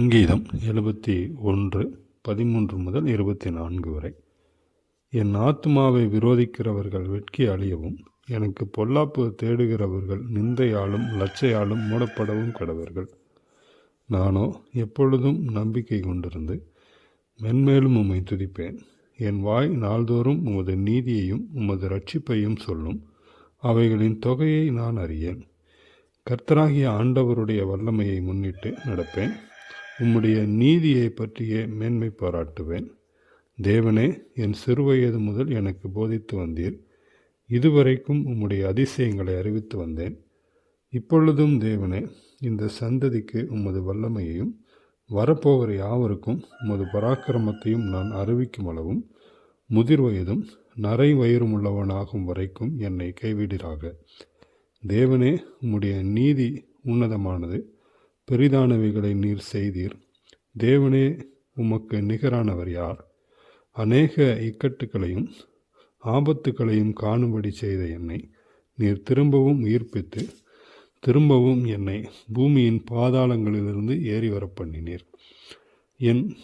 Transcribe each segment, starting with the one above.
சங்கீதம் எழுபத்தி ஒன்று பதிமூன்று முதல் இருபத்தி நான்கு வரை. என் ஆத்மாவை விரோதிக்கிறவர்கள் வெட்கி அழியவும் எனக்கு பொல்லாப்பு தேடுகிறவர்கள் நிந்தையாலும் லச்சையாலும் மூடப்படவும் கடவர்கள். நானோ எப்பொழுதும் நம்பிக்கை கொண்டிருந்து மென்மேலும் உம்மை துதிப்பேன். என் வாய் நாள்தோறும் உமது நீதியையும் உமது ரட்சிப்பையும் சொல்லும். அவைகளின் தொகையை நான் அறியேன். கர்த்தராகிய ஆண்டவருடைய வல்லமையை முன்னிட்டு நடப்பேன். உம்முடைய நீதியை பற்றியே மேன்மை பாராட்டுவேன். தேவனே என் சிறுவயது முதல் எனக்கு போதித்து வந்தீர். இதுவரைக்கும் உம்முடைய அதிசயங்களை அறிவித்து வந்தேன். இப்பொழுதும் தேவனே இந்த சந்ததிக்கு உமது வல்லமையையும் வரப்போகிற யாவருக்கும் உமது பராக்கிரமத்தையும் நான் அறிவிக்கும் அளவும் முதிர் வயதும் நரை வயிறும் உள்ளவனாகும் வரைக்கும் என்னை கைவிடிறாக தேவனே உம்முடைய நீதி உன்னதமானது. பெரிதானவைகளை நீர் செய்தீர். தேவனே உமக்கு நிகரானவர் யார்? அநேக இக்கட்டுகளையும் ஆபத்துகளையும் காணும்படி செய்த என்னை நீர் திரும்பவும் உயிர்ப்பித்து திரும்பவும் என்னை பூமியின் பாதாளங்களிலிருந்து ஏறி வர பண்ணினீர். என்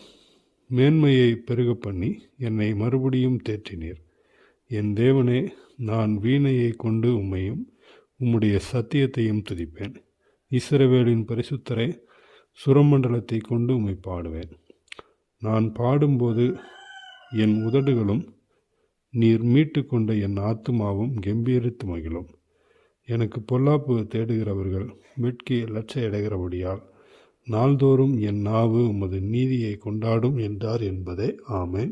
மேன்மையை பெருக பண்ணி என்னை மறுபடியும் தேற்றினீர். என் தேவனே நான் வீணையை கொண்டு உம்மையும் உம்முடைய சத்தியத்தையும் துதிப்பேன். இஸ்ரவேலின் பரிசுத்தரை சுரமண்டலத்தை கொண்டு உம்மை பாடுவேன். நான் பாடும்போது என் உதடுகளும் நீர் மீட்டு கொண்ட என் ஆத்துமாவும் கம்பீரித்து மகிழும். எனக்கு பொல்லாப்பு தேடுகிறவர்கள் மிட்கி லட்சையடைகிறபடியால் நாள்தோறும் என் நாவு உமது நீதியை கொண்டாடும் என்றார் என்பதே. ஆமேன்.